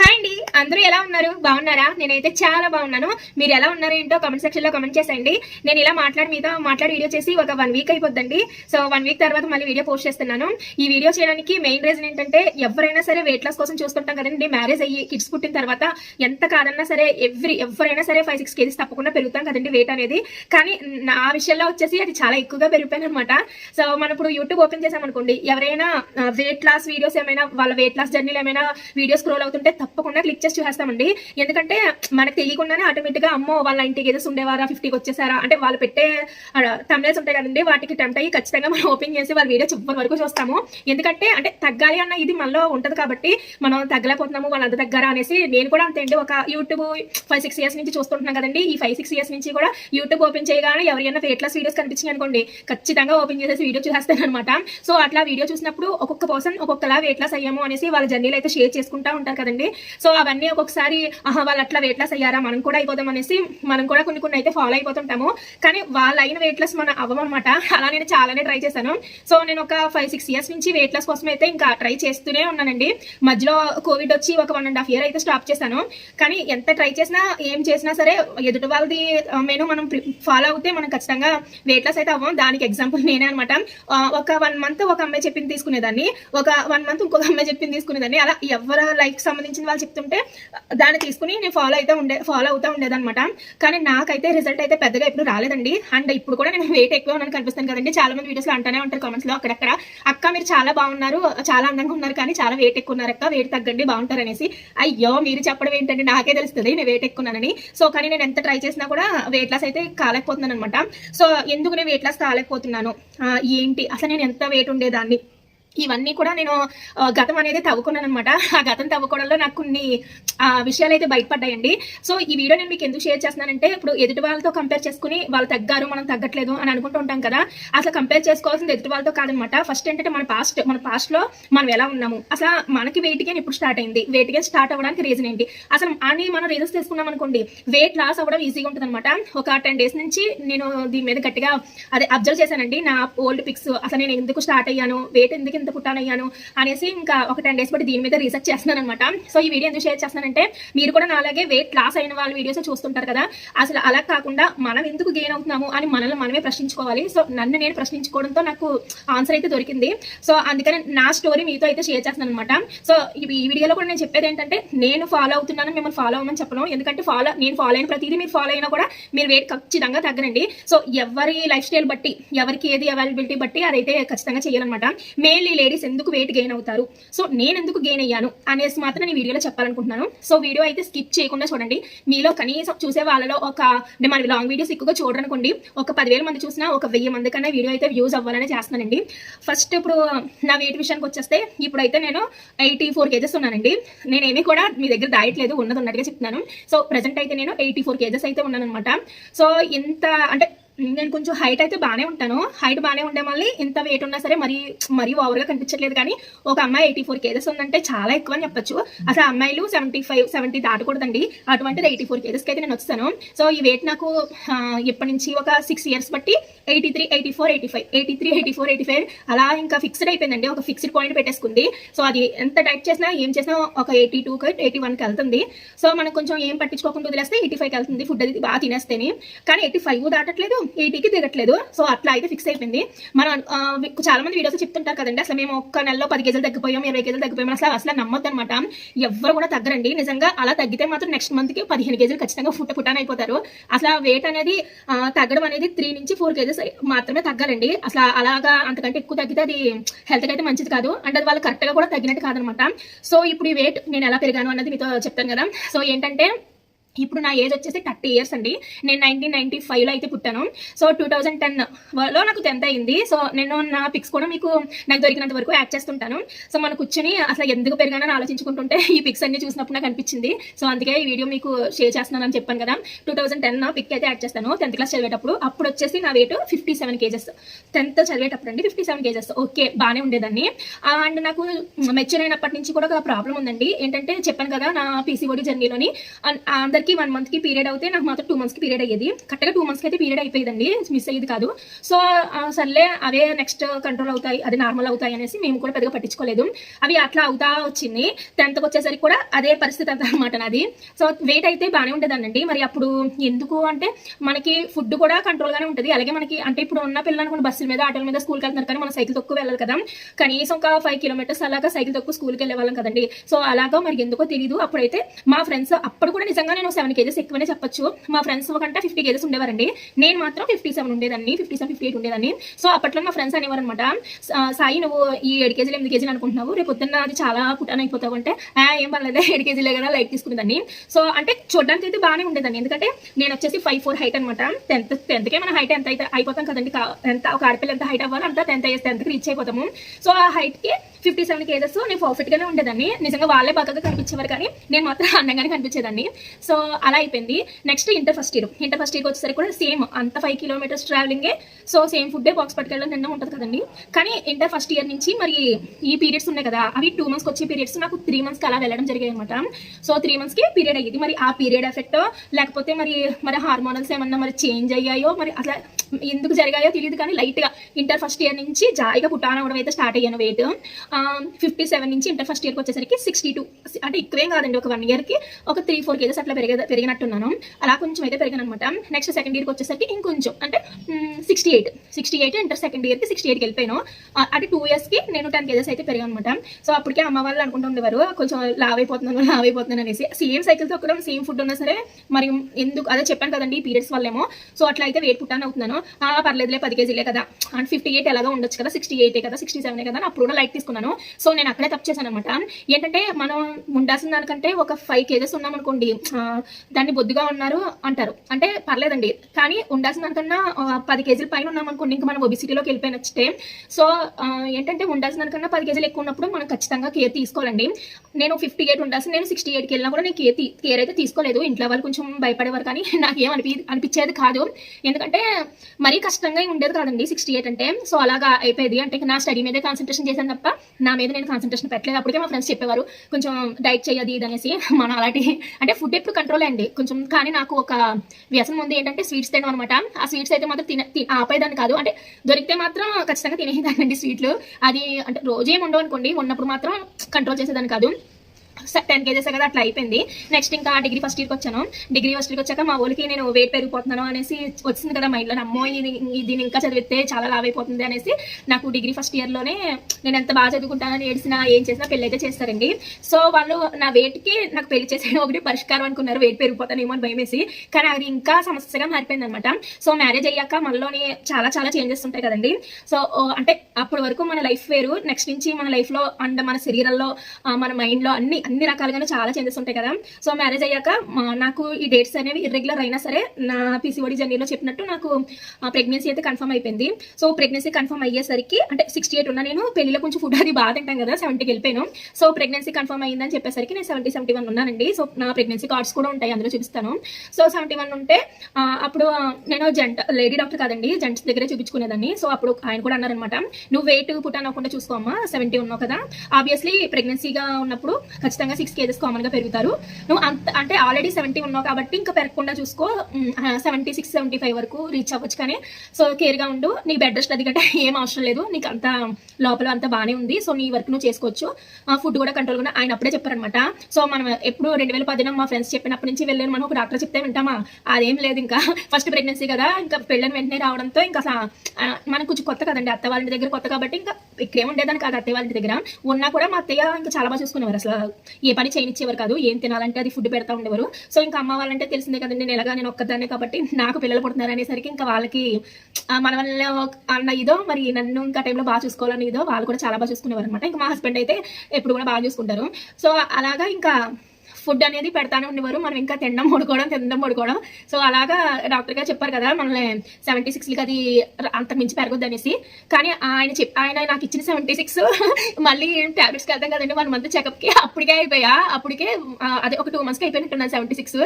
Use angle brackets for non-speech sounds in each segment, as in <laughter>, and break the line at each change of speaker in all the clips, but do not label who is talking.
Hi అండి. అందరూ ఎలా ఉన్నారు? బాగున్నారా? నేనైతే చాలా బాగున్నాను. మీరు ఎలా ఉన్నారు ఏంటో కమెంట్ సెక్షన్లో కమెంట్ చేసేయండి. నేను ఇలా మాట్లాడి మీతో మాట్లాడి వీడియో చేసి ఒక వన్ వీక్ అయిపోద్దండి. సో వన్ వీక్ తర్వాత మళ్ళీ వీడియో పోస్ట్ చేస్తున్నాను. ఈ వీడియో చేయడానికి మెయిన్ రీజన్ ఏంటంటే ఎవరైనా సరే వెయిట్ లాస్ కోసం చూస్తుంటాం కదండి. మ్యారేజ్ అయ్యి కిడ్స్ పుట్టిన తర్వాత ఎంత కాదన్నా సరే ఎవ్రీ ఎవరైనా సరే ఫైవ్ సిక్స్ కేజీస్ తప్పకుండా పెరుగుతాం కదండి వెయిట్ అనేది. కానీ నా విషయంలో వచ్చేసి అది చాలా ఎక్కువగా పెరిగిపోయాను అనమాట సో మనం ఇప్పుడు యూట్యూబ్ ఓపెన్ చేసామనుకోండి ఎవరైనా వెయిట్ లాస్ వీడియోస్ ఏమైనా వాళ్ళ వెయిట్ లాస్ జర్నీలు ఏమైనా వీడియోస్ స్క్రోల్ అవుతుంటే తప్పకుండా క్లిక్ చేసి చూసేస్తామండి. ఎందుకంటే మనకు తెలియకుండానే ఆటోమేటిక్గా అమ్మో వాళ్ళ ఇంటికి ఏదో ఉండేవారా ఫిఫ్టీకి వచ్చేసారా? అంటే వాళ్ళు పెట్టే తమిళస్ ఉంటాయి కదండి వాటికి టెంప్ట్ అయ్యి ఖచ్చితంగా మనం ఓపెన్ చేసి వాళ్ళ వీడియో చివరి వరకు చూస్తాము. ఎందుకంటే అంటే తగ్గాలి అన్న ఇది మనలో ఉంటది కాబట్టి మనం తగ్గలేకపోతున్నాము వాళ్ళంత తగ్గారా అనేసి నేను కూడా అంతే ఒక యూట్యూబ్ ఫైవ్ సిక్స్ ఇయర్స్ నుంచి చూస్తుంటున్నాను కదండి. ఈ ఫైవ్ సిక్స్ ఇయర్స్ నుంచి కూడా యూట్యూబ్ ఓపెన్ చేయగానే ఎవరైనా వెయిట్ వీడియోస్ కనిపించింది అనుకోండి ఖచ్చితంగా ఓపెన్ చేసేసి వీడియో చూసేస్తాను అనమాట సో అట్లా వీడియో చూసినప్పుడు ఒక్కొక్క పర్సన్ ఒక్కొక్కలా వెయిట్ లాస్ అయ్యాము అనేసి వాళ్ళ జర్నీలు అయితే షేర్ చేసుకుంటా ఉంటారు కదండి. సో అవన్నీ ఒక్కొక్కసారి ఆహా వాళ్ళు అట్లా వెయిట్ లాస్ అయ్యారా? మనం కూడా అయిపోదాం అనేసి మనం కూడా కొన్ని కొన్ని అయితే ఫాలో అయిపోతుంటాము. కానీ వాళ్ళు అయిన వెయిట్ లాస్ మనం అవ్వమన్నమాట. అలా నేను చాలానే ట్రై చేశాను. సో నేను ఒక ఫైవ్ సిక్స్ ఇయర్స్ నుంచి వెయిట్ లాస్ కోసం అయితే ఇంకా ట్రై చేస్తూనే ఉన్నానండి. మధ్యలో కోవిడ్ వచ్చి ఒక వన్ అండ్ హాఫ్ ఇయర్ అయితే స్టాప్ చేశాను. కానీ ఎంత ట్రై చేసినా ఏం చేసినా సరే ఎదుటి వాళ్ళది మెను మనం ఫాలో అవుతే మనం ఖచ్చితంగా వెయిట్ లాస్ అయితే అవ్వం. దానికి ఎగ్జాంపుల్ నేనే అనమాట ఒక వన్ మంత్ ఒక అమ్మాయి చెప్పింది తీసుకునేదాన్ని. ఒక వన్ మంత్ ఇంకొక అమ్మాయి చెప్పింది తీసుకునేదాన్ని. అలా ఎవరి లైఫ్ సంబంధించిన వాళ్ళు చెప్తుంటే దాన్ని తీసుకుని నేను ఫాలో అయితే ఉండే ఫాలో అవుతూ ఉండేదన్నమాట. కానీ నాకైతే రిజల్ట్ అయితే పెద్దగా ఎప్పుడు రాలేదండి. అండ్ ఇప్పుడు కూడా నేను వెయిట్ ఎక్కువ ఉన్నాను కనిపిస్తాను కదండి. చాలా మంది వీడియోస్లో అంటానే ఉంటారు కామెంట్స్లో అక్కడక్కడ. అక్క మీరు చాలా బాగున్నారు చాలా అందంగా ఉన్నారు కానీ చాలా వెయిట్ ఎక్కువ ఉన్నారు అక్క వెయిట్ తగ్గండి బాగుంటారు అనేసి. అయ్యో మీరు చెప్పడం ఏంటంటే నాకే తెలుస్తుంది నేను వెయిట్ ఎక్కున్నానని సో కానీ నేను ఎంత ట్రై చేసినా కూడా వెయిట్ లాస్ అయితే కాలేకపోతున్నాను అనమాట సో ఎందుకు నేను వెయిట్ లాస్ కాలేకపోతున్నాను? ఏంటి? అసలు నేను ఎంత వెయిట్ ఉండేదాన్ని? ఇవన్నీ కూడా నేను గతం అనేది తవ్వుకున్నాను అనమాట ఆ గతం తవ్వుకోవడంలో నాకు కొన్ని విషయాలు అయితే బయటపడ్డాయండి. సో ఈ వీడియో నేను మీకు ఎందుకు షేర్ చేస్తున్నానంటే ఇప్పుడు ఎదుటి వాళ్ళతో కంపేర్ చేసుకుని వాళ్ళు తగ్గారు మనం తగ్గట్లేదు అని అనుకుంటూ ఉంటాం కదా. అసలు కంపేర్ చేసుకోవాల్సింది ఎదుటి వాళ్ళతో కాదనమాట ఫస్ట్ ఏంటంటే మన పాస్ట్ మన పాస్ట్లో మనం ఎలా ఉన్నాము? అసలు మనకి వెయిట్ గెయిన్ ఇప్పుడు స్టార్ట్ అయింది? వెయిట్ గెయిన్ స్టార్ట్ అవ్వడానికి రీజన్ ఏంటి? అసలు అని మనం రీజన్స్ తీసుకున్నాం అనుకోండి వెయిట్ లాస్ అవ్వడం ఈజీగా ఉంటుంది అనమాట ఒక టెన్ డేస్ నుంచి నేను దీని మీద గట్టిగా అదే అబ్జర్వ్ చేశానండి. నా ఓల్డ్ పిక్స్ అసలు నేను ఎందుకు స్టార్ట్ అయ్యాను? వెయిట్ ఎందుకు ఇంత పుట్టానయ్యాను అనేసి ఇంకా ఒక టెన్ డేస్ బట్టి దీని మీద రీసెర్చ్ చేస్తున్నాను అనమాట సో ఈ వీడియో ఎందుకు షేర్ చేస్తున్నానంటే మీరు కూడా నాలాగే వెయిట్ లాస్ అయిన వాళ్ళ వీడియోస్ చూస్తుంటారు కదా అసలు అలా కాకుండా మనం ఎందుకు గెయిన్ అవుతున్నాము అని మనల్ని మనమే ప్రశ్నించుకోవాలి. సో నన్ను నేను ప్రశ్నించుకోవడంతో నాకు ఆన్సర్ అయితే దొరికింది. సో అందుకని నా స్టోరీ మీతో అయితే షేర్ చేస్తున్నాను అనమాట సో ఈ ఈ వీడియోలో కూడా నేను చెప్పేది ఏంటంటే నేను ఫాలో అవుతున్నాను మిమ్మల్ని ఫాలో అవ్వమని చెప్పను. ఎందుకంటే ఫాలో నేను ఫాలో అయిన ప్రతిదీ మీరు ఫాలో అయినా కూడా మీరు వెయిట్ ఖచ్చితంగా తగ్గనండి. సో ఎవరి లైఫ్ స్టైల్ బట్టి ఎవరికి ఏది అవైలబిలిటీ బట్టి అదైతే ఖచ్చితంగా చేయాలన్నమాట. మెయిన్లీ లేడీస్ ఎందుకు వెయిట్ గెయిన్ అవుతారు? సో నేను ఎందుకు గెయిన్ అయ్యాను? అనేసి మాత్రం నేను వీడియోలో చెప్పాలనుకుంటున్నాను. సో వీడియో అయితే స్కిప్ చేయకుండా చూడండి. మీలో కనీసం చూసే వాళ్ళలో ఒక మన లాంగ్ వీడియోస్ ఎక్కువగా చూడనుకోండి ఒక పదివేల మంది చూసినా ఒక వెయ్యి మంది కన్నా వీడియో అయితే వ్యూస్ అవ్వాలని చేస్తున్నానండి. ఫస్ట్ ఇప్పుడు నా వెయిట్ విషయానికి వచ్చేస్తే ఇప్పుడైతే నేను ఎయిటీ ఫోర్ కేజెస్ ఉన్నానండి. నేనేమి కూడా మీ దగ్గర దాయట్లేదు ఉన్నది ఉన్నట్టుగా చెప్తున్నాను. సో ప్రజెంట్ అయితే నేను ఎయిటీ ఫోర్ కేజెస్ అయితే ఉన్నాను అనమాట సో ఇంత అంటే నేను కొంచెం హైట్ అయితే బాగానే ఉంటాను. హైట్ బాగానే ఉండే మళ్ళీ ఇంత వెయిట్ ఉన్నా సరే మరీ మరీ ఓవర్గా కనిపించట్లేదు కానీ ఒక అమ్మాయి ఎయిటీ ఫోర్ కేజెస్ ఉందంటే చాలా ఎక్కువ అని చెప్పొచ్చు. అసలు అమ్మాయిలు సెవెంటీ ఫైవ్ సెవెంటీ దాటకూడదండి. అటువంటిది ఎయిటీ ఫోర్ కేజెస్కి అయితే నేను వస్తాను సో ఈ వెయిట్ నాకు ఎప్పటి నుంచి ఒక సిక్స్ ఇయర్స్ బట్టి eighty three eighty four eighty five eighty three eighty four eighty five అలా ఇంకా ఫిక్స్డ్ అయిపోయిందండి. ఒక ఫిక్స్డ్ పాయింట్ పెట్టేసుకుంది. సో అది ఎంత డైట్ చేసినా ఏం చేసినా ఒక ఎయిటీ టూకి ఎయిటీ వన్కి వెళ్తుంది. సో మనం కొంచెం ఏం పట్టించుకోకుండా వదిలేస్తే ఎయిటీ ఫైవ్కి వెళ్తుంది. ఫుడ్ అది బాగా తినేస్తేనే. కానీ ఎయిటీ ఫైవ్ దాటట్లేదు. ఎయిటీకి దిగట్లేదు సో అట్లా అయితే ఫిక్స్ అయిపోయింది. మనం చాలా మంది వీడియోస్ చెప్తుంటారు కదండి. అసలు మేము ఒక్క నెలలో పది కేజీలు తగ్గిపోయాం ఇరవై కేజీలు తగ్గిపోయాం. అసలు అసలు నమ్మొద్దు అనమాట ఎవరు కూడా తగ్గరండి. నిజంగా అలా తగ్గితే మాత్రం నెక్స్ట్ మంత్కి పదిహేను కేజీలు ఖచ్చితంగా ఫుట్ పుట్టాన్ అయిపోతారు. అసలు వెయిట్ అనేది తగ్గడం అనేది త్రీ నుంచి ఫోర్ కేజెస్ మాత్రమే తగ్గాలండి. అసలు అలాగా అంతకంటే ఎక్కువ తగ్గితే అది హెల్త్కి అయితే మంచిది కాదు. అండ్ అది వాళ్ళు కరెక్ట్గా కూడా తగ్గినట్టు కాదనమాట. సో ఇప్పుడు ఈ వెయిట్ నేను ఎలా పెరిగాను అన్నది మీతో చెప్తాను కదా. సో ఏంటంటే ఇప్పుడు నా ఏజ్ వచ్చేసి థర్టీ ఇయర్స్ అండి. నేను నైన్టీన్ నైన్టీ ఫైవ్లో అయితే పుట్టాను. సో టూ థౌజండ్ టెన్లో నాకు టెన్త్ అయింది. సో నేను నా పిక్స్ కూడా మీకు నాకు దొరికినంత వరకు యాడ్ చేస్తుంటాను. సో మనం కూర్చొని అసలు ఎందుకు పెరిగానని ఆలోచించుకుంటుంటే ఈ పిక్స్ అన్ని చూసినప్పుడు నాకు అనిపించింది. సో అందుకే ఈ వీడియో మీకు షేర్ చేస్తున్నాను అని చెప్పాను కదా. టూ థౌజండ్ టెన్ పిక్ అయితే యాడ్ చేస్తాను. టెన్త్ క్లాస్ చదివేటప్పుడు అప్పుడు వచ్చేసి నా weight fifty seven kgs. Tenth చదివేటప్పుడు అండి ఫిఫ్టీ సెవెన్ కేజెస్. ఓకే బాగానే ఉండేదాన్ని. అండ్ నాకు మెచ్యూర్ అయినప్పటి నుంచి కూడా ఒక ప్రాబ్లం ఉందండి. ఏంటంటే చెప్పాను కదా నా పీసీఓడి జర్నీలోని అందరికీ అందరికీ వన్ మంత్కి పీరియడ్ అయితే నాకు మాత్రం టూ మంత్స్కి పీరియడ్ అయ్యేది. కరెక్ట్గా టూ మంత్స్కి అయితే పీరియడ్ అయిపోయిందండి. మిస్ అయ్యేది కాదు. సో సర్లే అవే నెక్స్ట్ కంట్రోల్ అవుతాయి అది నార్మల్ అవుతాయి అనేసి మేము కూడా పెద్దగా పట్టించుకోలేదు. అవి అట్లా అవుతా వచ్చింది. టెన్త్కి వచ్చేసరికి కూడా అదే పరిస్థితి అంత అనమాట నాది. సో వెయిట్ అయితే బాగానే ఉండేదానండి మరి అప్పుడు ఎందుకు అంటే మనకి ఫుడ్ కూడా కంట్రోల్ గానే ఉంటుంది. అలాగే మనకి అంటే ఇప్పుడు ఉన్న పిల్లలు అనుకున్న బస్సుల మీద ఆటోల మీద స్కూల్కి వెళ్తున్నారు కానీ మనం సైకిల్ తక్కువ వెళ్ళాలి కదా. కనీసం ఒక ఫైవ్ కిలోమీటర్స్ అలాగా సైకిల్ తక్కువ స్కూల్కి వెళ్ళే వాళ్ళం కదండి. సో అలాగా మరి ఎందుకో తెలియదు అప్పుడైతే మా ఫ్రెండ్స్ అప్పుడు కూడా నిజంగా నేను సెవెన్ కేజెస్ ఎక్కువనే చెప్పొచ్చు. మా ఫ్రెండ్స్ కంటే ఫిఫ్టీ కేజెస్ ఉండేవారండి. నేను మాత్రం ఫిఫ్టీ సెవెన్ ఉండేదాన్ని ఫిఫ్టీ సెవెన్ ఫిఫ్టీ ఎయిట్ ఉండేదాన్ని. సో అప్పట్లో మా ఫ్రెండ్స్ అనేవారు అనమాట సాయి నువ్వు ఈ ఏడు కేజీలు ఎనిమిది కేజీలు అనుకుంటున్నావు. రేపు పొద్దున్న అది చాలా పుట్టాన్ అయిపోతావు అంటే ఏం పర్లేదు ఏడు కేజీలే కదా లైట్ తీసుకునేదాన్ని. సో అంటే చూడడానికి అయితే బాగానే ఉండేదాన్ని. ఎందుకంటే నేను వచ్చేసి ఫైవ్ ఫోర్ హైట్ అనమాట టెన్త్ టెన్త్కే మన హైట్ ఎంత అయితే అయిపోతాం కదండి. ఎంత ఒక ఆడపిల్ల ఎంత హైట్ అవ్వాలి అంత టెన్త్ అయ్యేసి టెన్త్కి రీచ్ అయిపోతాము. సో ఆ హైట్కి ఫిఫ్టీ సెవెన్ కేజెస్ నేను పర్ఫెక్ట్గానే ఉండేదాన్ని. నిజంగా వాళ్ళే బాగా కనిపించేవారు కానీ నేను మాత్రం <laughs> అందంగానే కనిపించేదాన్ని. సో అలా అయిపోయింది. Next inter first year inter first year వచ్చేసరికి కూడా సేమ్ అంత ఫైవ్ కిలోమీటర్స్ ట్రావెలింగే సో సేమ్ ఫుడ్డే బాక్స్ పట్టుకెళ్ళడం నిన్న ఉంటుంది కదండి. కానీ ఇంటర్ ఫస్ట్ ఇయర్ నుంచి మరి ఈ పీరియడ్స్ ఉన్నాయి కదా అవి టూ మంత్స్కి వచ్చే పీరియడ్స్ నాకు త్రీ మంత్స్కి అలా వెళ్ళడం జరిగాయి అనమాట సో త్రీ మంత్స్కి పీరియడ్ అయ్యేది. మరి ఆ పీరియడ్ ఎఫెక్ట్ లేకపోతే మరి మరి హార్మోనల్స్ ఏమన్నా మరి చేంజ్ అయ్యాయో మరి అట్లా ఎందుకు జరిగాయో తెలియదు కానీ లైట్గా ఇంటర్ ఫస్ట్ ఇయర్ నుంచి జాయిగా పుట్టాన అవడం అయితే స్టార్ట్ అయ్యాను వెయిట్ ఫిఫ్టీ సెవెన్ నుంచి ఇంటర్ ఫస్ట్ ఇయర్కి వచ్చేసరికి సిక్స్టీ టూ అంటే ఎక్కువేం కాదండి ఒక వన్ ఇయర్కి ఒక త్రీ ఫోర్ కేజెస్ అట్లా పెరిగే పెరిగినట్టున్నాను. అలా కొంచెం అయితే పెరిగాను అనమాట నెక్స్ట్ సెకండ్ ఇయర్కి వచ్చేసరికి ఇంకొంచెం అంటే sixty eight sixty eight inter second ఇయర్కి సిక్స్టీ ఎయిట్కి వెళ్ళిపోయాను. అంటే టూ ఇయర్స్కి నేను టెన్ కేజెస్ అయితే పెరిగాను అనమాట సో అప్పటికే అమ్మ వాళ్ళు అనుకుంటుండేవారు కొంచెం లావ్ అయిపోతున్నాను లావ్ అయిపోతున్నాను అనేసి సేమ్ సైకిల్ కూడా సేమ్ ఫుడ్ ఉన్నా సరే మరి ఎందుకు అదే చెప్పాను కదండి పీరియడ్స్ వల్లేమో. సో అట్లా అయితే వెయిట్ పుట్టాను అవుతున్నాను. ఆ, పర్లేదులే పది కేజీలే కదా. అండ్ ఫిఫ్టీ ఎయిట్ ఎలాగో ఉండొచ్చు కదా సిక్స్టీ ఎయిటే కదా సిక్స్టీ సెవెనే కదా అప్పుడు కూడా లైట్ తీసుకున్నాను. సో నేను అక్కడే తప్పు చేశాను అనమాట ఏంటంటే మనం ఉండాల్సిన దానికంటే ఒక ఫైవ్ కేజెస్ ఉన్నాం అనుకోండి దాన్ని బొద్దుగా ఉన్నారు అంటారు. అంటే పర్లేదండి. కానీ ఉండాల్సిన పది కేజీల పైన ఉన్నామనుకోండి ఇంకా మనం ఒబిసిటీలోకి వెళ్ళిపోయినచ్చే సో ఏంటంటే ఉండాల్సినకన్నా పది కేజీలు ఎక్కువ ఉన్నప్పుడు మనం ఖచ్చితంగా కేర్ తీసుకోవాలండి. నేను ఫిఫ్టీ ఎయిట్ ఉండాల్సిన నేను సిక్స్టీ ఎయిట్కి వెళ్ళినా కూడా నేను కేర్ తీ- కేర్ అయితే తీసుకోలేదు. ఇంట్లో వాళ్ళు కొంచెం భయపడేవారు కానీ <laughs> నాకేం అనిపి అనిపించేది కాదు. ఎందుకంటే మరీ కష్టంగా ఉండేది కాదండి సిక్స్టీ ఎయిట్ అంటే. సో అలాగా అయిపోయేది. అంటే నా స్టడీ మీదే కాన్సన్ట్రేషన్ చేశాను తప్ప నా మీద నేను కాన్సన్ట్రేషన్ పెట్టలేదు. అప్పటికే మా ఫ్రెండ్స్ చెప్పేవారు కొంచెం డైట్ చేయది ఇది అనేసి. మనం అలాంటి అంటే ఫుడ్ ఎప్పుడు కంట్రోల్ అండి కొంచెం కానీ నాకు ఒక వ్యసనం ఉంది ఏంటంటే స్వీట్స్ తినడం అనమాట ఆ స్వీట్స్ అయితే మాత్రం తిన ఆపేదాన్ని కాదు. అంటే దొరికితే మాత్రం ఖచ్చితంగా తినేదానండి స్వీట్లు. అది అంటే రోజు ఉండవు అనుకోండి. ఉన్నప్పుడు మాత్రం కంట్రోల్ చేసేదాన్ని కాదు. టెన్ కేజెస్ కదా అట్లా అయిపోయింది. నెక్స్ట్ ఇంకా డిగ్రీ ఫస్ట్ ఇయర్కి వచ్చాను. డిగ్రీ ఫస్ట్ ఇయర్కి వచ్చాక మా ఊరికి నేను వెయిట్ పెరిగిపోతున్నాను అనేసి వచ్చింది కదా మైండ్లో అమ్మో ఇది దీన్ని ఇంకా చదివితే చాలా లావ్ అయిపోతుంది అనేసి నాకు డిగ్రీ ఫస్ట్ ఇయర్లోనే నేను ఎంత బాగా చదువుకుంటానని ఏడిసినా ఏం చేసినా పెళ్ళి అయితే చేస్తారండి. సో వాళ్ళు నా వెయిట్కి నాకు పెళ్ళి చేసేయడం <laughs> ఒకటి పరిష్కారం అనుకున్నారు. వెయిట్ పెరిగిపోతానేమో అని భయమేసి. కానీ అది ఇంకా సమస్యగా మారిపోయింది అనమాట సో మ్యారేజ్ అయ్యాక మనలోని చాలా చాలా చేంజెస్ ఉంటాయి కదండి. సో అంటే అప్పటి వరకు మన లైఫ్ వేరు. నెక్స్ట్ నుంచి మన లైఫ్లో అండ్ మన శరీరంలో మన మైండ్లో అన్ని అన్ని రకాలుగానే చాలా చేంజెస్ ఉంటాయి కదా. సో మ్యారేజ్ అయ్యాక నాకు ఈ డేట్స్ అనేవి ఇర్రెగ్యులర్ అయినా సరే నా పీసీఓడి జర్నీలో చెప్పినట్టు నాకు ప్రెగ్నెన్సీ అయితే కన్ఫర్మ్ అయిపోయింది. సో ప్రెగ్నెన్సీ కన్ఫర్మ్ అయ్యేసరికి అంటే సిక్స్టీ ఎయిట్ ఉన్నా నేను పెళ్ళిలో కొంచెం ఫుడ్ అది బాగా తింటాం కదా సెవెంటీకి వెళ్ళిపోయాను. సో ప్రెగ్నెన్సీ కన్ఫర్మ్ అయ్యిందని చెప్పేసరికి నేను సెవెంటీ సెవెంటీ వన్ ఉన్నానండి. సో నా ప్రెగ్నెన్సీ కార్డ్స్ కూడా ఉంటాయి అందులో చూపిస్తాను. సో సెవెంటీ వన్ ఉంటే అప్పుడు నేను జెంట్ లేడీ డాక్టర్ కాదండి జెంట్స్ దగ్గరే చూపించుకునేదాన్ని. సో అప్పుడు ఆయన కూడా అన్నారనమాట నువ్వు వెయిట్ పుట్టాను అవ్వకుండా చూసుకోమ్మా సెవెంటీ ఉన్నావు కదా. ఆబ్వియస్లీ ప్రెగ్నెన్సీగా ఉన్నప్పుడు ఖచ్చితంగా సిక్స్ కేజెస్ కామన్గా పెరుగుతారు. నువ్వు అంత అంటే ఆల్రెడీ సెవెంటీ ఉన్నావు కాబట్టి ఇంకా పెరగకుండా చూసుకో. సెవెంటీ సిక్స్ సెవెంటీ ఫైవ్ వరకు రీచ్ అవ్వచ్చు కానీ సో కేర్గా ఉండు. నీకు బెడ్ రెస్ట్ అది గట్రా ఏం అవసరం లేదు. నీకు అంత లోపల అంత బాగానే ఉంది. సో నీ వర్క్ నువ్వు చేసుకోవచ్చు. ఫుడ్ కూడా కంట్రోల్ కూడా ఆయన అప్పుడే చెప్పారనమాట సో మనం ఎప్పుడు రెండు వేల పదిన మా ఫ్రెండ్స్ చెప్పినప్పటి నుంచి వెళ్ళాను. మనం ఒక డాక్టర్ చెప్తే వింటామా? అదేం లేదు ఇంకా. ఫస్ట్ ప్రెగ్నెన్సీ కదా. ఇంకా పెళ్ళని వెంటనే రావడంతో ఇంకా మనకు కొంచెం కొత్త కదండి. అత్త వాళ్ళ దగ్గర కొత్త కాబట్టి ఇంకా ఇక్కడే ఉండేదాన్ని కాదు అత్తయ్య వాళ్ళ దగ్గర. ఉన్నా కూడా మా అత్తయ్య ఇంకా చాలా బాగా చూసుకునేవారు అసలు. ఏ పని చేయనిచ్చేవారు కాదు ఏం తినాలంటే అది ఫుడ్ పెడతా ఉండేవారు. సో ఇంకా అమ్మ వాళ్ళంటే తెలిసిందే కదండి నేను ఎలాగా నేను ఒక్కదాన్నే కాబట్టి నాకు పిల్లలు పుడుతున్నారు అనేసరికి ఇంకా వాళ్ళకి మన వల్ల అన్న ఇదో మరి నన్ను ఇంకా టైంలో బాగా చూసుకోవాలని ఇదో వాళ్ళు కూడా చాలా బాగా చూసుకునేవారు అనమాట ఇంకా మా హస్బెండ్ అయితే ఎప్పుడు కూడా బాగా చూసుకుంటారు. సో అలాగా ఇంకా ఫుడ్ అనేది పెడతానే ఉండేవారు. మనం ఇంకా తినడం పడుకోవడం తినడం పడుకోవడం. సో అలాగా డాక్టర్ గారు చెప్పారు కదా మనల్ని సెవెంటీ సిక్స్కి అది అంతకుమించి పెరగొద్దు అనేసి. కానీ ఆయన చెప్ ఆయన నాకు ఇచ్చిన సెవెంటీ సిక్స్ <laughs> మళ్ళీ టాబ్లెట్స్కి వెళ్తాం కదండి. వన్ మంత్ చెకప్కి అప్పటికే అయిపోయా. అప్పటికే అదే ఒక టూ మంత్స్కి అయిపోయినట్టున్నాను సెవెంటీ సిక్స్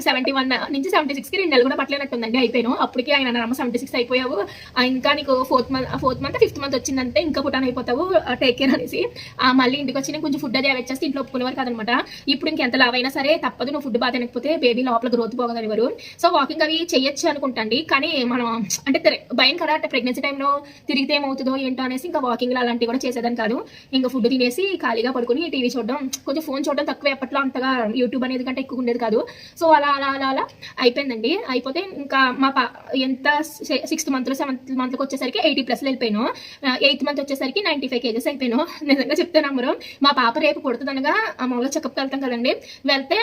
సెవెంటీ వన్ నుంచి సెవెంటీ సిక్స్కి రెండు నెలలు కూడా పట్టలేనట్టుందండి అయిపోయాను. అప్పటికే ఆయన అమ్మ సెవెంటీ సిక్స్ అయిపోయావు. ఆ, ఇంకా నీకు fourth month fourth month fifth month వచ్చిందంటే ఇంకా పుట్టాన్ అయిపోతావు. టేక్ కేర్ అనేసి. మళ్ళీ ఇంటికి వచ్చి నేను కొంచెం ఫుడ్ అది అవి వచ్చేస్తే ఇంట్లో ఒప్పుకునేవారు కదనమాట. ఇప్పుడు ఇంకెంత లావ్ అయినా సరే తప్పదు నువ్వు ఫుడ్ బాగా తినకపోతే బేబీ లోపల గ్రోత్ పోగదనివారు సో వాకింగ్ అవి చేయొచ్చు అనుకుంటండి. కానీ మనం అంటే భయం కదా అంటే ప్రెగ్నెన్సీ టైంలో తిరిగితే ఏమవుతుందో ఏంటో అనేసి ఇంకా వాకింగ్ అలాంటివి కూడా చేసేదాన్ని కాదు. ఇంకా ఫుడ్ తినేసి ఖాళీగా పడుకుని టీవీ చూడడం కొంచెం ఫోన్ చూడడం తక్కువ ఎప్పట్లో అంతగా యూట్యూబ్ అనేది కంటే ఎక్కువ ఉండేది కాదు. సో అలా అలా అలా అలా అయిపోయిందండి. అయిపోతే ఇంకా మా పా ఎంత సిక్స్త్ మంత్లో సెవెంత్ మంత్కి వచ్చేసరికి ఎయిటీ ప్లస్ వెళ్ళిపోయాను. ఎయిత్ మంత్ వచ్చేసరికి నైంటీ ఫైవ్ కేజెస్ అయిపోయాను. నిజంగా చెప్తే నమ్మరు. మా పాప రేపు పుడుతుందనగా మామూలుగా చెకప్కి వెళ్తాం కదండి. వెళ్తే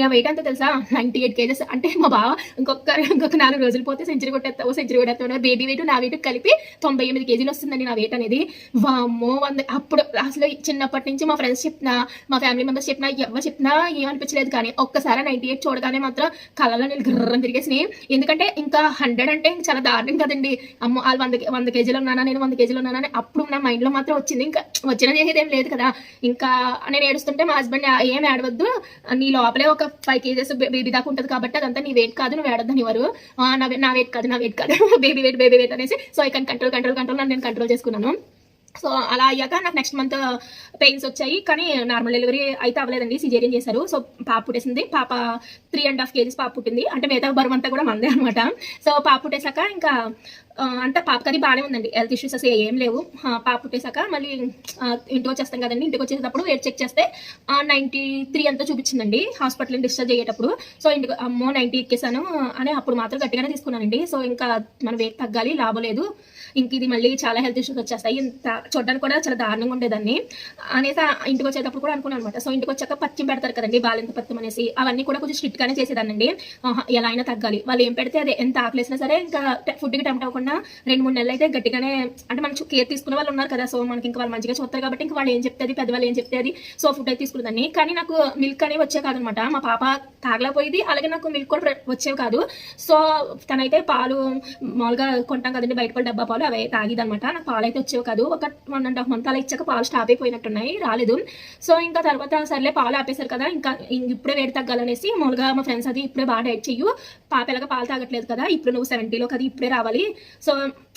నా వెయిట్ అంతా తెలుసా? నైంటీ ఎయిట్ కేజెస్ అంటే మా బావ ఇంకొక ఇంకొక నాలుగు రోజులు పోతే సెంచరీ కొట్టేస్తావు సెంచరీ కొట్టేస్తావు బేబీ వెయిట్ నా వెయిట్ కలిపి తొంభై ఎనిమిది కేజీలు వస్తుందండి నా వెయిట్ అనేది. వామ్మో వంద అప్పుడు అసలు చిన్నప్పటి నుంచి మా ఫ్రెండ్స్ చెప్పినా మా ఫ్యామిలీ మెంబర్స్ చెప్పినా ఎవరు చెప్పినా ఏమనిపించలేదు. కానీ ఒక్కసారి నైంటీ ఎయిట్ చూడగానే మాత్రం కళ్ళలో నేను గుర్రం తిరిగేసినాయి. ఎందుకంటే ఇంకా హండ్రెడ్ అంటే చాలా దారుణం కదండి. అమ్మో వాళ్ళు వంద వంద కేజీలు ఉన్నానా నేను వంద కేజీలు ఉన్నానా అని అప్పుడు నా మైండ్లో మాత్రం వచ్చింది. ఇంకా వచ్చిన చేసేది ఏం లేదు కదా. ఇంకా నేను ఏడుస్తుంటే మా హస్బెండ్ ఏం ఏడవద్దు నీ లోపలే ఒక ఫైవ్ కేజెస్ బేబీ దాకా ఉంటుంది కాబట్టి అదంతా నీ వెయిట్ కాదు నువ్వు ఏడద్దని ఎవరు నా నా వెయిట్ కాదు నా వెయిట్ కాదు. బేబీ వెయిట్ బేబీ వెయిట్ అనేసి so I can control control control నేను కంట్రోల్ చేసుకున్నాను. సో అలా అయ్యాక నాకు నెక్స్ట్ మంత్ పెయిన్స్ వచ్చాయి. కానీ నార్మల్ డెలివరీ అయితే అవ్వలేదండి. సిజేరియన్ చేశారు. సో పాప పుట్టేసింది. పాప త్రీ అండ్ హాఫ్ కేజీస్ పాప పుట్టింది. అంటే మిగతా బరువు అంతా కూడా మందే అనమాట సో పాప పుట్టేశాక ఇంకా uh, ఆ, అంటే పాపకి అది బాగానే ఉందండి. హెల్త్ ఇష్యూస్ అసలు ఏం లేవు. పాప పుట్టేశాక మళ్ళీ uh, ఇంటికి వచ్చేస్తాం కదండి. ఇంటికి వచ్చేటప్పుడు వెయిట్ చెక్ చేస్తే నైంటీ త్రీ అంతా చూపించిందండి. హాస్పిటల్ డిశ్చార్జ్ అయ్యేటప్పుడు. సో ఇంటికి అమ్మో నైంటీ ఎక్కేసాను అని అప్పుడు మాత్రం గట్టిగానే తీసుకున్నానండి. సో ఇంకా మన వెయిట్ తగ్గాలి లాభం లేదు. ఇంక ఇది మళ్ళీ చాలా హెల్త్ ఇష్యూస్ వచ్చేస్తాయి. ఇంత చూడడానికి కూడా చాలా దారుణంగా ఉండేదాన్ని. అనేసి ఇంటికి వచ్చేటప్పుడు కూడా అనుకున్నాను అనమాట సో ఇంటికి వచ్చాక పత్యం పెడతారు కదండి బాలింత పత్యం అనేసి. అవన్నీ కూడా కొంచెం స్ట్రిక్ట్ గానే చేసేదానండి ఎలా అయినా తగ్గాలి. వాళ్ళు ఏం పెడితే అదే ఎంత ఆకలేసినా సరే ఇంకా ఫుడ్కి టెంప్ట్ అవ్వకుండా రెండు మూడు నెలలు అయితే గట్టిగానే అంటే మనకి కేర్ తీసుకునే వాళ్ళు ఉన్నారు కదా సో మనకి ఇంకా వాళ్ళు మంచిగా చూస్తారు కాబట్టి ఇంకా వాళ్ళు ఏం చెప్తే అది పెద్దవాళ్ళు ఏం చెప్తే అది సో ఫుడ్ అయితే తీసుకునేదాన్ని. కానీ నాకు మిల్క్ అనేవి వచ్చే కాదనమాట మా పాప తాగలేకపోయేది అలాగే నాకు మిల్క్ కూడా వచ్చేవి కాదు. సో తనైతే పాలు మామూలుగా కొంటాం కదండి బయట డబ్బా పాలు అవే తాగిదనమాట. నాకు పాలు అయితే వచ్చేవి కాదు. ఒక వన్ అండ్ హాఫ్ మంత్ అలా ఇచ్చాక పాలు స్టాప్ అయిపోయినట్టున్నాయి. రాలేదు. సో ఇంకా తర్వాత సర్లే పాలు ఆపేశారు కదా ఇంకా ఇప్పుడే వేడి తగ్గాలనేసి మామూలుగా మా ఫ్రెండ్స్ అది ఇప్పుడే బాగా డైట్ చెయ్యు. పాప ఎలాగ పాలు తాగట్లేదు కదా ఇప్పుడు నువ్వు సెవెంటీలో కదా ఇప్పుడే రావాలి. సో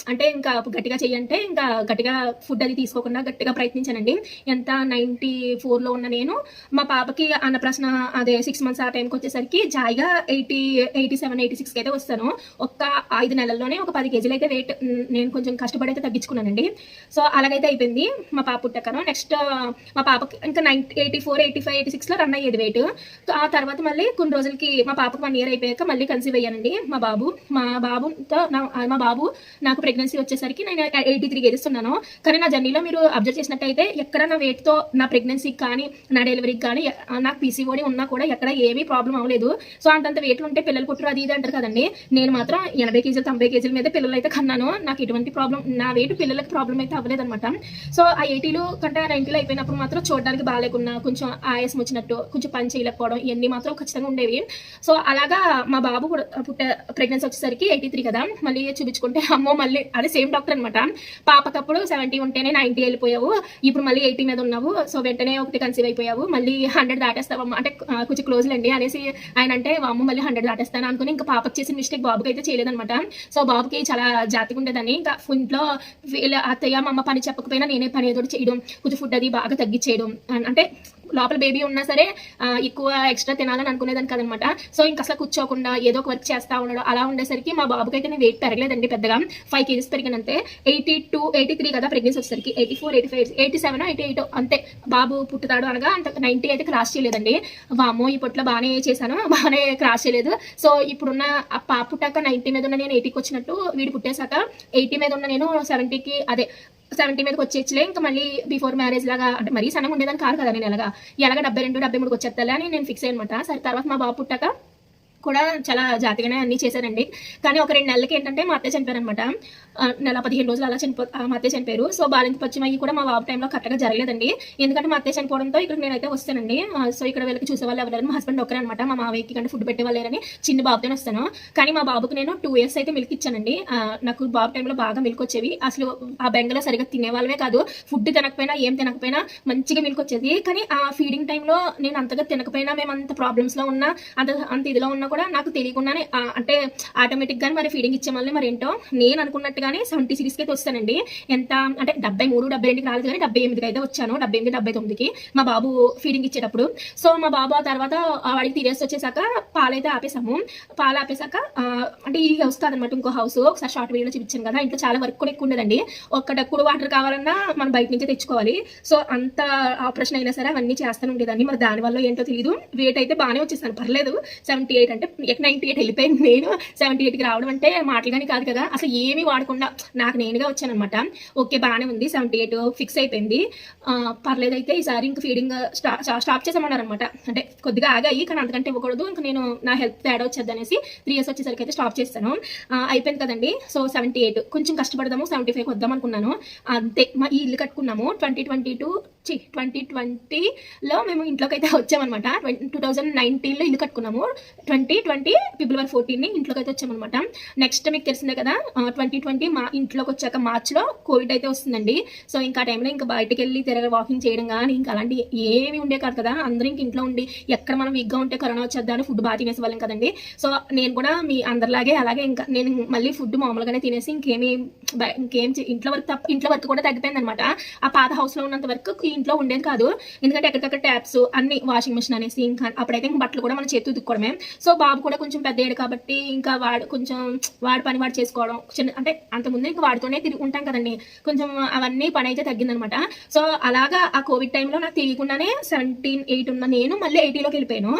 అంటే ఇంకా గట్టిగా చెయ్యంటే ఇంకా గట్టిగా ఫుడ్ అది తీసుకోకుండా గట్టిగా ప్రయత్నించానండి. ఎంత? నైంటీ ఫోర్లో ఉన్న నేను. మా పాపకి అన్నప్రశ్న అదే సిక్స్ మంత్స్ ఆ టైంకి వచ్చేసరికి జాయిగా ఎయిటీ ఎయిటీ సెవెన్ ఎయిటీ సిక్స్కి అయితే వస్తాను. ఒక్క ఐదు నెలల్లోనే ఒక పది కేజీలు అయితే వెయిట్ నేను కొంచెం కష్టపడి అయితే తగ్గించుకున్నానండి. సో అలాగైతే అయిపోయింది. మా పాప పుట్టకను. నెక్స్ట్ మా పాపకి ఇంకా nine eighty four eighty five eighty సిక్స్లో రన్ అయ్యేది వెయిట్ ఆ తర్వాత మళ్ళీ కొన్ని రోజులకి మా పాపకు వన్ ఇయర్ అయిపోయాక మళ్ళీ కన్సీవ్ అయ్యానండి. మా బాబు మా బాబుతో మా బాబు నాకు ప్రెగ్నెన్సీ వచ్చేసరికి నేను ఎయిటీ త్రీ కేజెస్ ఉన్నాను. కానీ నా జర్నీలో మీరు అబ్జర్వ్ చేసినట్టయితే ఎక్కడ నా వెయిట్తో నా ప్రెగ్నెన్సీకి కానీ నా డెలివరీకి కానీ నాకు పీసీఓడి ఉన్నా కూడా ఎక్కడ ఏమీ ప్రాబ్లం అవ్వలేదు. సో అంతంత వెయిట్లు ఉంటే పిల్లలు పుట్టరు అది ఇది అంటారు కదండి. నేను మాత్రం ఎనభై కేజీలు తొంభై కేజీల మీద పిల్లలు అయితే కన్నాను. నాకు ఎటువంటి ప్రాబ్లం నా వెయిట్ పిల్లలకి ప్రాబ్లం అయితే అవ్వలేదు అనమాట సో ఆ ఎయిటీలు కంటే నైన్టీలు అయిపోయినప్పుడు మాత్రం చూడడానికి బాగాలేకున్నా కొంచెం ఆయాసం వచ్చినట్టు కొంచెం పని చేయలేకపోవడం ఇవన్నీ మాత్రం ఖచ్చితంగా ఉండేవి. సో అలాగా మా బాబు కూడా పుట్ట ప్రెగ్నెన్సీ వచ్చేసరికి ఎయిటీ త్రీ కదా. మళ్ళీ చూపించుకుంటే అమ్మో మళ్ళీ అదే సేమ్ డాక్టర్ అనమాట పాపకప్పుడు సెవెంటీ ఉంటేనే నైన్టీ వెళ్ళిపోయావు. ఇప్పుడు మళ్ళీ ఎయిటీ మీద ఉన్నావు. సో వెంటనే ఒకటి కన్సీవ్ అయిపోయావు. మళ్ళీ హండ్రెడ్ దాటేస్తావు అంటే కొంచెం క్లోజ్ అండి అనేసి ఆయన అంటే అమ్మ మళ్ళీ హండ్రెడ్ దాటేస్తాను అనుకుని ఇంకా పాపకి చేసిన మిస్టేక్ బాబుకి అయితే చేయలేదన్నమాట. సో బాబుకి చాలా జాతిగా ఉండేదని ఇంకా ఇంట్లో వీళ్ళ అత్తయ్య మా అమ్మ పని చెప్పకపోయినా నేనే పని ఏదో చేయడం కొంచెం ఫుడ్ అది బాగా తగ్గించేయడం అంటే లోపల బేబీ ఉన్నా సరే ఎక్కువ ఎక్స్ట్రా తినాలని అనుకునేదాన్ని కదనమాట. సో ఇంకా అసలు కూర్చోకుండా ఏదో ఒక వర్క్ చేస్తా ఉండడం అలా ఉండేసరికి మా బాబుకి అయితే నేను వెయిట్ పెరగలేదండి పెద్దగా. ఫైవ్ కేజీస్ పెరిగినంతే. ఎయిటీ టూ ఎయిటీ త్రీ కదా ప్రెగ్నెన్సీ వచ్చేసరికి. Eighty four eighty five eighty seven eighty eight అంతే. బాబు పుట్టుతాడు అనగా అంత నైన్టీ అయితే క్రాస్ చేయలేదండి. వామో ఈ పొట్లో బాగానే చేశాను. <laughs> బాగానే క్రాస్ చేయలేదు. సో ఇప్పుడున్న పాప పుట్టాక నైన్టీ మీద ఉన్న నేను ఎయిటీకి వచ్చినట్టు వీడు పుట్టేశాక ఎయిటీ మీద ఉన్న నేను సెవెంటీకి అదే సెవెంటీ మీదకి వచ్చేచ్చలే ఇంకా మళ్ళీ బిఫోర్ మ్యారేజ్ లాగా అంటే మరీ సన్నగా ఉండేదాన్ని కాదు కదా నేను ఎలాగా. ఎలాగ డెబ్బై రెండు డెబ్బై మూడుకి వచ్చేస్తాలే అని నేను ఫిక్స్ అయ్యనమాట. సరే తర్వాత మా బాబు పుట్టాక కూడా చాలా జాతిగానే అన్ని చేశారండి. కానీ ఒక రెండు నెలలకి ఏంటంటే మా అత్తయ్య చనిపోయారు అనమాట నెల పదిహేను రోజులు అలా చనిపో మా అత్తయ్య చనిపోయారు. సో బాలింత పశ్చిమ అయ్యి కూడా మా బాబు టైంలో కరెక్ట్గా జరగలేదండి. ఎందుకంటే మా అత్తయ్య చనిపోవడంతో ఇక్కడ నేనైతే వస్తానండి. సో ఇక్కడ వీళ్ళకి చూసే వాళ్ళు ఎవరు మా హస్బెండ్ ఒకరే అనమాట మా మావయ్యకి కంటే ఫుడ్ పెట్టేవాళ్ళు లేరని చిన్న బాబుతోనే వస్తాను. కానీ మా బాబుకి నేను టూ ఇయర్స్ అయితే మిల్క్ ఇచ్చానండి. నాకు బాబు టైంలో బాగా మిల్క్ వచ్చేవి. అసలు ఆ బెంగలో సరిగ్గా తినేవాళ్ళమే కాదు. ఫుడ్ తినకపోయినా ఏం తినకపోయినా మంచిగా మిల్క్ వచ్చేది. కానీ ఆ ఫీడింగ్ టైంలో నేను అంతగా తినకపోయినా మేము అంత ప్రాబ్లమ్స్లో ఉన్నా అంత అంత ఇదిలో ఉన్నా కూడా నాకు తెలియకుండానే అంటే ఆటోమేటిక్ గానే మరి ఫీడింగ్ ఇచ్చే వాళ్ళని మరి ఏంటో నేను అనుకున్నట్టుగానే సెవెంటీ సిరీస్కి అయితే వస్తానండి. ఎంత? అంటే డెబ్బై మూడు డెబ్బై రెండుకి రాలేదు కానీ డెబ్బై ఎనిమిదికి అయితే వచ్చాను. డెబ్బై ఎనిమిది డెబ్బై తొమ్మిదికి మా బాబు ఫీడింగ్ ఇచ్చేటప్పుడు. సో మా బాబు ఆ తర్వాత ఆ వాడికి తీరేసి వచ్చేసాక పాలైతే ఆపేసాము. పాలు ఆపేసాక అంటే ఈ హౌస్ కాదనమాట ఇంకో హౌస్ ఒకసారి షార్ట్ వీడియోలో చూపించాను కదా ఇంట్లో చాలా వర్క్ కూడా ఎక్కువ ఉండదండి. ఒక్క డక్కుడు వాటర్ కావాలన్నా మనం బయట నుంచే తెచ్చుకోవాలి. సో అంత ఆపరేషన్ అయినా సరే అవన్నీ చేస్తాను ఉండేదాన్ని. మరి దానివల్ల ఏంటో తెలియదు వెయిట్ అయితే బాగానే వచ్చేసాను. పర్లేదు. సెవెంటీ ఎయిట్ అంటే అంటే నైన్టీ ఎయిట్ వెళ్ళిపోయింది నేను. సెవెంటీ ఎయిట్కి రావడం అంటే మాటలు కానీ కాదు కదా. అసలు ఏమీ వాడకుండా నాకు నేనుగా వచ్చాను అనమాట ఓకే బాగానే ఉంది. సెవెంటీ ఎయిట్ ఫిక్స్ అయిపోయింది పర్లేదు అయితే ఈసారి ఇంకా ఫీడింగ్ స్టాప్ చేసామన్నారు అనమాట అంటే కొద్దిగా ఆగాయి కానీ అంతకంటే ఇవ్వకూడదు. ఇంకా నేను నా హెల్త్ తేడా వచ్చేది అనేసి త్రీ ఇయర్స్ వచ్చేసరికి అయితే స్టాప్ చేస్తాను. అయిపోయింది కదండి. సో సెవెంటీ ఎయిట్ కొంచెం కష్టపడదాము. సెవెంటీ ఫైవ్ వద్దాం అనుకున్నాను. అంతే. మా ఈ ఇల్లు కట్టుకున్నాము. ట్వంటీ ట్వంటీ టూ చి ట్వంటీ ట్వంటీలో మేము ఇంట్లోకి అయితే వచ్చామన్నమాట టూ థౌజండ్ నైన్టీన్లో ఇల్లు కట్టుకున్నాము. ట్వంటీ ట్వంటీ ఫిబ్రవరి ఫోర్టీన్ ఇంట్లోకి అయితే వచ్చామన్నమాట. నెక్స్ట్ మీకు తెలిసిందే కదా ట్వంటీ ట్వంటీ మా ఇంట్లోకి వచ్చాక మార్చ్లో కోవిడ్ అయితే వస్తుందండి. సో ఇంకా ఆ టైంలో ఇంకా బయటకు వెళ్ళి తిరగ వాకింగ్ చేయడం కానీ ఇంకా అలాంటి ఏమి ఉండే కాదు కదా. అందరూ ఇంక ఇంట్లో ఉండి ఎక్కడ మనం వీక్గా ఉంటే కరోనా వచ్చేద్దా అని ఫుడ్ బాగా తినేసేవాళ్ళం కదండి. సో నేను కూడా మీ అందరిలాగే అలాగే ఇంకా నేను మళ్ళీ ఫుడ్ మామూలుగానే తినేసి ఇంకేమి ఇంకేం చే- ఇంట్లో వరకు తప్ప ఇంట్లో వరకు కూడా తగ్గిపోయింది అనమాట ఆ పాత హౌస్లో ఉన్నంత వరకు ఇంట్లో ఉండేది కాదు. ఎందుకంటే ఎక్కడికక్కడ ట్యాప్స్ అన్ని వాషింగ్ మిషన్ అనేసి ఇంకా అప్పుడైతే ఇంక బట్టలు కూడా మన చేతు దుక్కోవడమే సో బాబు కూడా కొంచెం పెద్దయ్యాడు కాబట్టి ఇంకా వాడు కొంచెం వాడి పని వాడు చేసుకోవడం చిన్న అంటే అంతకుముందు ఇంకా వాడితోనే తిరిగి ఉంటాం కదండి. కొంచెం అవన్నీ పని అయితే తగ్గిందనమాట. సో అలాగా ఆ కోవిడ్ టైంలో నాకు తెలియకుండానే సెవెంటీన్ ఎయిట్ ఉన్న నేను మళ్ళీ ఎయిటీలోకి వెళ్ళిపోయాను.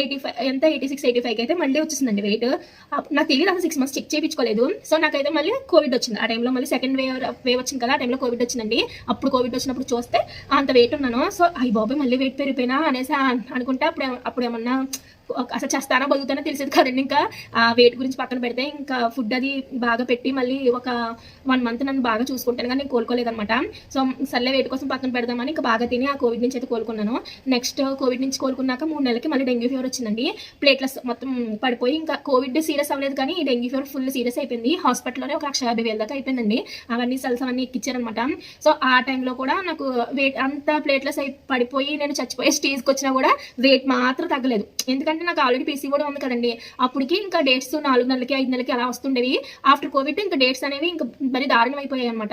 ఎయిటీ ఫైవ్ ఎంత? ఎయిటీ సిక్స్ ఎయిటీ ఫైవ్కి అయితే మళ్ళీ వచ్చేసిందండి వెయిట్ నాకు తెలియదు అసలు సిక్స్ మంత్స్ చెక్ చేయించుకోలేదు. సో నాకైతే మళ్ళీ కోవిడ్ వచ్చింది. ఆ టైంలో మళ్ళీ సెకండ్ వేవ్ వేవ్ వచ్చింది కదా ఆ టైంలో కోవిడ్ వచ్చిందండి. అప్పుడు కోవిడ్ వచ్చినప్పుడు చూస్తే అంత వెయిట్ ఉన్నాను. సో అయ్యి బాబాయ్ మళ్ళీ వెయిట్ పెరిగిపోయినా అనేసి అనుకుంటే అప్పుడు అప్పుడు ఏమన్నా అసలు చేస్తానో బతుకుతానో తెలిసేది కదండి. ఇంకా ఆ వెయిట్ గురించి పక్కన పెడితే ఇంకా ఫుడ్ అది బాగా పెట్టి మళ్ళీ ఒక వన్ మంత్ నన్ను బాగా చూసుకుంటాను కానీ నేను కోలుకోలేదనమాట సో సర్లే వెయిట్ కోసం పక్కన పెడదామని ఇంకా బాగా తిని ఆ కోవిడ్ నుంచి అయితే కోలుకున్నాను. నెక్స్ట్ కోవిడ్ నుంచి కోలుకున్నాక మూడు నెలలకి మళ్ళీ డెంగ్యూ ఫీవర్ వచ్చిందండి. ప్లేట్లెస్ మొత్తం పడిపోయి ఇంకా కోవిడ్ సీరియస్ అవ్వలేదు కానీ ఈ డెంగ్యూ ఫీవర్ ఫుల్ సీరియస్ అయిపోయింది. హాస్పిటల్లోనే ఒక లక్ష యాభై వేల దాకా అయిపోయిందండి. అవన్నీ సెల్స్ అవన్నీ ఎక్కిచ్చారనమాట సో ఆ టైంలో కూడా నాకు వెయిట్ అంత ప్లేట్లెస్ అయి పడిపోయి నేను చచ్చిపోయే స్టేజ్కి వచ్చినా కూడా వెయిట్ మాత్రం తగ్గలేదు. ఎందుకంటే నాకు ఆల్రెడీ పీసీ కూడా ఉంది కదండి. అప్పటికి ఇంకా డేట్స్ నాలుగు నెలలకి ఐదు నెలలకి అలా వస్తుండేవి. ఆఫ్టర్ కోవిడ్ ఇంకా డేట్స్ అనేవి ఇంకా మరి దారుణం అయిపోయాయి అనమాట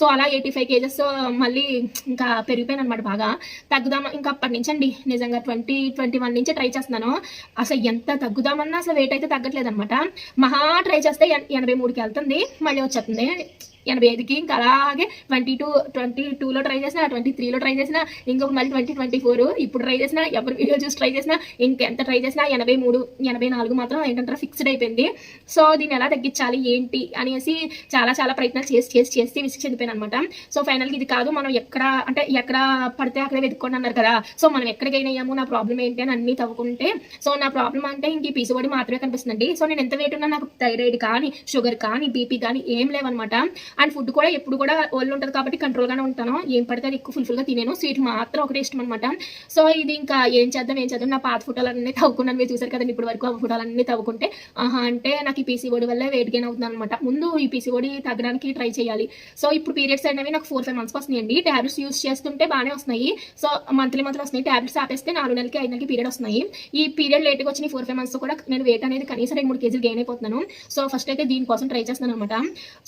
సో అలా ఎయిటీ ఫైవ్ కేజెస్ మళ్ళీ ఇంకా పెరిగిపోయాను అనమాట బాగా. తగ్గుదామా? ఇంకా అప్పటి నుంచి అండి. నిజంగా ట్వంటీ ట్వంటీ వన్ నుంచి ట్రై చేస్తున్నాను. అసలు ఎంత తగ్గుదామన్నా అసలు వెయిట్ అయితే తగ్గట్లేదు అనమాట మహా ట్రై చేస్తే ఎన్- ఎనభై మూడుకి వెళ్తుంది. మళ్ళీ వచ్చేస్తుంది. ఎనభై ఐదుకి ఇంకా అలాగే ట్వంటీ టూ ట్వంటీ టూలో ట్రై చేసిన ట్వంటీ త్రీలో ట్రై చేసిన ఇంకొక మళ్ళీ ట్వంటీ ట్వంటీ ఫోర్. ఇప్పుడు ట్రై చేసిన ఎవరి వీడియో చూసి ట్రై చేసినా ఇంకెంత ట్రై చేసినా ఎనభై మూడు ఎనభై నాలుగు మాత్రం ఏంటంటారా ఫిక్స్డ్ అయిపోయింది. సో దీన్ని ఎలా తగ్గించాలి ఏంటి అనేసి చాలా చాలా ప్రయత్నాలు చేసి చేసి చేసి విసిగి చెందిపోయాను అనమాట. సో ఫైనల్గా ఇది కాదు మనం ఎక్కడ అంటే ఎక్కడ పడితే అక్కడే వెతుక్కోండి అన్నారు కదా. సో మనం ఎక్కడికైనా అయ్యాము నా ప్రాబ్లం ఏంటి అని అన్ని తవ్వుకుంటే సో నా ప్రాబ్లం అంటే ఇంక ఈ పీసుబడి మాత్రమే కనిపిస్తుందండి. సో నేను ఎంత వెయిట్ ఉన్నా నాకు థైరాయిడ్ కానీ షుగర్ కానీ బీపీ కానీ ఏం లేవన్నమాట అండ్ ఫుడ్ కూడా ఎప్పుడు కూడా ఒళ్ళు ఉంటుంది కాబట్టి కంట్రోల్గానే ఉంటాను. ఏం పడితే అది ఎక్కువ ఫుల్ఫుల్గా తినేను. స్వీట్ మాత్రం ఒకటే ఇష్టం అనమాట సో ఇది ఇంకా ఏం చేద్దాం ఏం చేద్దాం? నా పాత ఫోటోలన్నీ తవ్వుకున్నాను. మీరు చూసారు కదండి ఇప్పుడు వరకు ఆ ఫోటోలన్నీ తవ్వుకుంటే. ఆహా అంటే నాకు ఈ పీసీఓడి వల్లే వెయిట్ గెయిన్ అవుతుంది అనమాట ముందు ఈ పీసీఓడి తగ్గడానికి ట్రై చేయాలి. సో ఇప్పుడు పీరియడ్స్ అనేవి నాకు ఫోర్ ఫైవ్ మంత్స్ వస్తున్నాయండి. ట్యాబ్లెట్స్ యూస్ చేస్తుంటే బాగానే వస్తున్నాయి. సో మంత్లీ మంత్లీ వస్తున్నాయి. ట్యాబ్లెట్స్ ఆపేస్తే నాలుగు నెలలకి ఐదు నెలలకి పీరియడ్ వస్తున్నాయి. ఈ పీరియడ్ లేట్గా వచ్చిన ఫోర్ ఫైవ్ మంత్స్ కూడా నేను వెయిట్ అనేది కనీసం రెండు మూడు కేజీలు గెయిన్ అయిపోతున్నాను. సో ఫస్ట్ అయితే దీనికోసం ట్రై చేస్తున్నాను అనమాట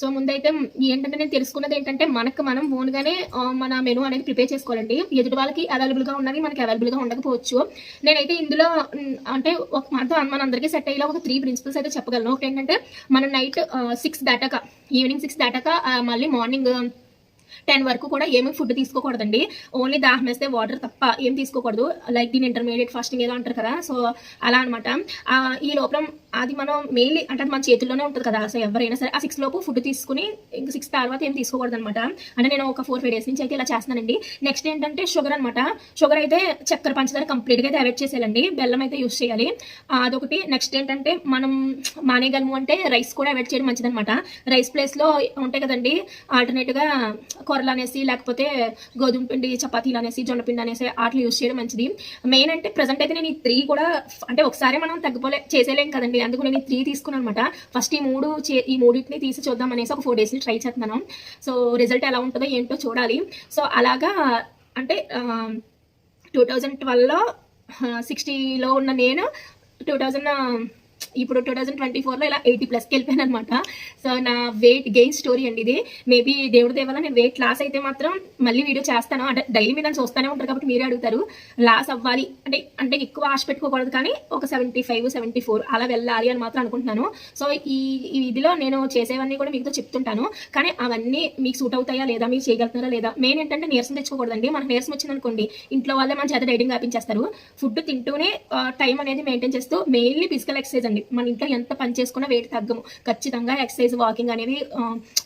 సో ముందైతే ఏంటంటే నేను తెలుసుకున్నది ఏంటంటే మనకు మనం ఓన్గానే మన మెనూ అనేది ప్రిపేర్ చేసుకోవాలండి. ఎదుటి వాళ్ళకి అవైలబుల్గా ఉన్నది మనకి అవైలబుల్గా ఉండకపోవచ్చు. నేనైతే ఇందులో అంటే ఒక మనతో మన అందరికీ సెట్ అయ్యేలా ఒక త్రీ ప్రిన్సిపల్స్ అయితే చెప్పగలను. ఒకటి ఏంటంటే మనం నైట్ సిక్స్ దాటాక ఈవినింగ్ సిక్స్ దాటాక మళ్ళీ మార్నింగ్ టెన్ వరకు కూడా ఏమీ ఫుడ్ తీసుకోకూడదండి. ఓన్లీ దాహం వేస్తే వాటర్ తప్ప ఏం తీసుకోకూడదు. లైక్ దీని ఇంటర్మీడియట్ ఫాస్టింగ్ ఏదో అంటారు కదా. సో అలా అనమాట ఈ లోపల అది మనం మెయిన్లీ అంటే అది మన చేతుల్లోనే ఉంటుంది కదా. సో ఎవరైనా సరే ఆ సిక్స్ లోపు ఫుడ్ తీసుకుని సిక్స్ తర్వాత ఏం తీసుకోకూడదు అనమాట అంటే నేను ఒక ఫోర్ ఫైవ్ డేస్ నుంచి అయితే ఇలా చేస్తానండి నెక్స్ట్ ఏంటంటే షుగర్ అనమాట షుగర్ అయితే చక్కెర పంచదార కంప్లీట్గా అయితే అవాయిడ్ చేసేయాలండి. బెల్లం అయితే యూస్ చేయాలి. అదొకటి. నెక్స్ట్ ఏంటంటే మనం మానేయగలము అంటే రైస్ కూడా అవాయిడ్ చేయడం మంచిదన్నమాట. రైస్ ప్లేస్లో ఉంటాయి కదండి. ఆల్టర్నేట్గా కూరలు అనేసి లేకపోతే గోధుమ పిండి చపాతీలు అనేసి జొన్న పిండి అనేసి వాటిని యూస్ చేయడం మంచిది. మెయిన్ అంటే ప్రజెంట్ అయితే నేను ఈ త్రీ కూడా అంటే ఒకసారి మనం తగ్గిపోలే చేసేలేం కదండి. అందుకు నేను త్రీ తీసుకున్నాను అనమాట ఫస్ట్ ఈ మూడు చే- ఈ మూడింటిని తీసి చూద్దాం అనేసి ఒక ఫోర్ డేస్ని ట్రై చేస్తున్నాను. సో రిజల్ట్ ఎలా ఉంటుందో ఏంటో చూడాలి. సో అలాగా అంటే టూ థౌజండ్ ట్వెల్వ్లో సిక్స్టీలో ఉన్న నేను టూ థౌజండ్ ఇప్పుడు టూ థౌజండ్ ట్వంటీ ఫోర్లో ఇలా ఎయిటీ ప్లస్కి వెళ్ళిపోయాను అనమాట సో నా వెయిట్ గెయిన్ స్టోరీ అండి ఇది. మేబీ దేవుడి దేవాల నేను వెయిట్ లాస్ అయితే మాత్రం మళ్ళీ వీడియో చేస్తాను. అంటే డైలీ మీరు నన్ను చూస్తూనే ఉంటారు కాబట్టి మీరే అడుగుతారు. లాస్ అవ్వాలి. అంటే అంటే ఎక్కువ ఆశ పెట్టుకోకూడదు కానీ ఒక సెవెంటీ ఫైవ్ సెవెంటీ ఫోర్ అలా వెళ్ళాలి అని మాత్రం అనుకుంటున్నాను. సో ఈ ఈ ఇదిలో నేను చేసేవన్నీ కూడా మీతో చెప్తుంటాను. కానీ అవన్నీ మీకు సూట్ అవుతాయా లేదా మీరు చేయగలుగుతారా లేదా? మెయిన్ ఏంటంటే నీరసం తెచ్చుకోకూడదండి. మనకు నీరసం వచ్చిందనుకోండి ఇంట్లో వాళ్ళే మన చేత డైటింగ్ ఆపించేస్తారు. ఫుడ్ తింటూనే టైం అనేది మెయింటైన్ చేస్తూ మెయిన్లీ ఫిజికల్ ఎక్సర్సైజ్ అండి. మన ఇంట్లో ఎంత పని చేసుకున్నా వెయిట్ తగ్గము. ఖచ్చితంగా ఎక్సర్సైజ్ వాకింగ్ అనేవి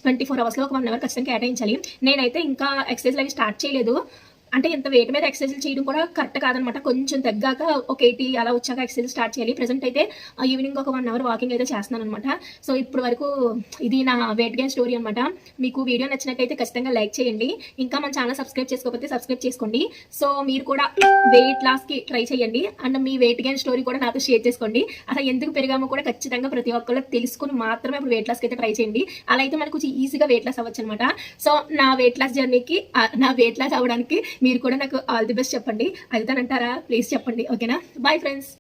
ట్వంటీ ఫోర్ అవర్స్లో ఒక వన్ అవర్ ఖచ్చితంగా కేటాయించాలి. నేనైతే ఇంకా ఎక్సర్సైజ్ అవి స్టార్ట్ చేయలేదు. అంటే ఇంత వెయిట్ మీద ఎక్సర్సైజ్ చేయడం కూడా కరెక్ట్ కాదనమాట. కొంచెం తగ్గాక ఒక ఎయిటీ అలా వచ్చాక ఎక్సర్సైజ్ స్టార్ట్ చేయాలి. ప్రజెంట్ అయితే ఈవినింగ్ ఒక వన్ అవర్ వాకింగ్ అయితే చేస్తున్నాను అనమాట సో ఇప్పుడు వరకు ఇది నా వెయిట్ గెయిన్ స్టోరీ అనమాట. మీకు వీడియో నచ్చినట్టయితే ఖచ్చితంగా లైక్ చేయండి. ఇంకా మన ఛానల్ సబ్స్క్రైబ్ చేసుకోకపోతే సబ్స్క్రైబ్ చేసుకోండి. సో మీరు కూడా వెయిట్ లాస్కి ట్రై చేయండి. అండ్ మీ వెయిట్ గెయిన్ స్టోరీ కూడా నాతో షేర్ చేసుకోండి. అసలు ఎందుకు పెరిగామో కూడా ఖచ్చితంగా ప్రతి ఒక్కళ్ళు తెలుసుకుని మాత్రమే ఇప్పుడు వెయిట్ లాస్కి అయితే ట్రై చేయండి. అలా అయితే మనకు కొంచెం ఈజీగా వెయిట్ లాస్ అవ్వచ్చు అనమాట. సో నా వెయిట్ లాస్ జర్నీకి నా వెయిట్ లాస్ అవ్వడానికి మీరు కూడా నాకు ఆల్ ది బెస్ట్ చెప్పండి. అవుతానంటారా ప్లీజ్ చెప్పండి. ఓకేనా బాయ్ ఫ్రెండ్స్